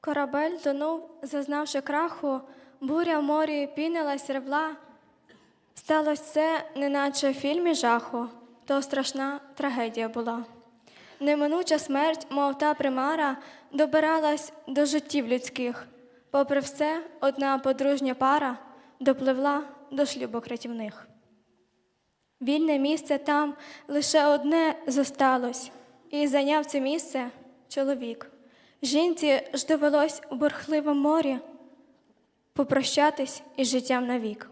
Корабель тонув, зазнавши краху, буря в морі пінилась ревла. Сталося це, неначе в фільмі жаху, то страшна трагедія була. Неминуча смерть, мов та примара, добиралась до життів людських. Попри все, одна подружня пара допливла до шлюбок рятівних. Вільне місце там лише одне зосталось, і зайняв це місце чоловік. Жінці ж довелось у бурхливому морі попрощатись із життям навік.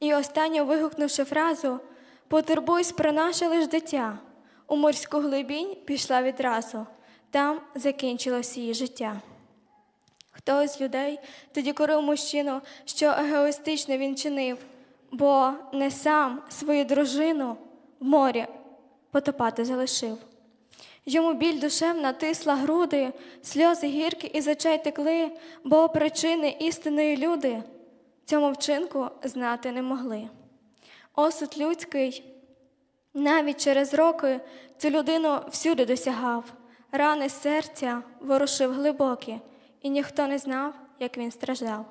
І останню вигукнувши фразу Потурбуйсь про наше лиш дитя, у морську глибінь пішла відразу, там закінчилось її життя. Хтось з людей тоді корив мужчину, що егоїстично він чинив, бо не сам свою дружину в морі потопати залишив. Йому біль душев натисла груди, сльози гіркі із очей текли, бо причини істинної люди цьому вчинку знати не могли. Осуд людський навіть через роки цю людину всюди досягав, рани серця ворушив глибокі, і ніхто не знав, як він страждав.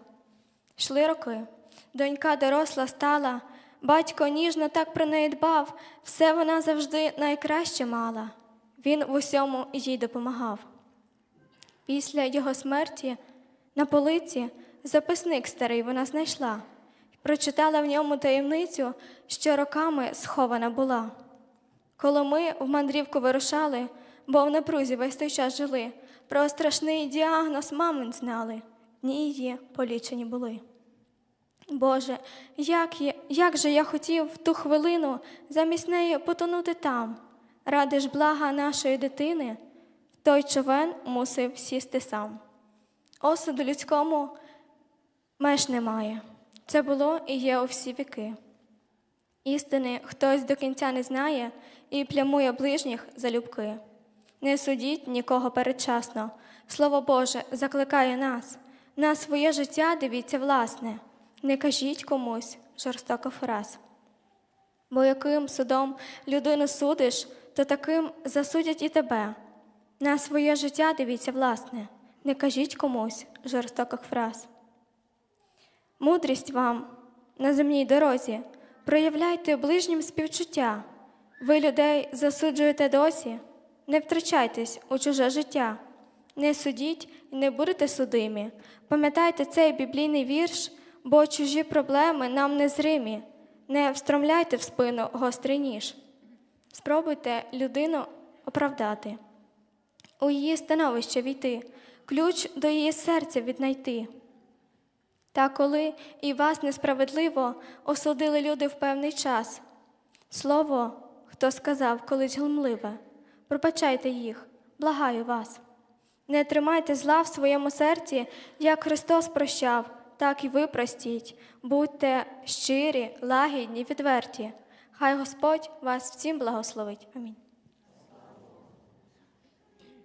Йшли роки, донька доросла стала, батько ніжно так про неї дбав, все вона завжди найкраще мала. Він в усьому їй допомагав. Після його смерті на полиці записник старий вона знайшла, прочитала в ньому таємницю, що роками схована була. Коли ми в мандрівку вирушали, бо в напрузі весь той час жили, про страшний діагноз мамин знали, дні її полічені були. Боже, як, я, як же я хотів в ту хвилину замість неї потонути там, ради ж блага нашої дитини, той човен мусив сісти сам. Осуду людському меж немає. Це було і є у всі віки. Істини хтось до кінця не знає і плямує ближніх залюбки. Не судіть нікого передчасно. Слово Боже закликає нас. На своє життя дивіться власне, не кажіть комусь жорстоко фраз. Бо яким судом людину судиш, то таким засудять і тебе. На своє життя дивіться власне, не кажіть комусь жорстоких фраз. Мудрість вам на земній дорозі, проявляйте ближнім співчуття. Ви людей засуджуєте досі, не втрачайтесь у чуже життя, не судіть і не будете судимі. Пам'ятайте цей біблійний вірш, бо чужі проблеми нам незримі. Не встромляйте в спину гострий ніж. Спробуйте людину оправдати, у її становище війти, ключ до її серця віднайти. Та коли і вас несправедливо осудили люди в певний час, слово, хто сказав колись глумливе, пробачайте їх, благаю вас. Не тримайте зла в своєму серці, як Христос прощав, так і ви простіть. Будьте щирі, лагідні, відверті. Хай Господь вас всім благословить. Амінь.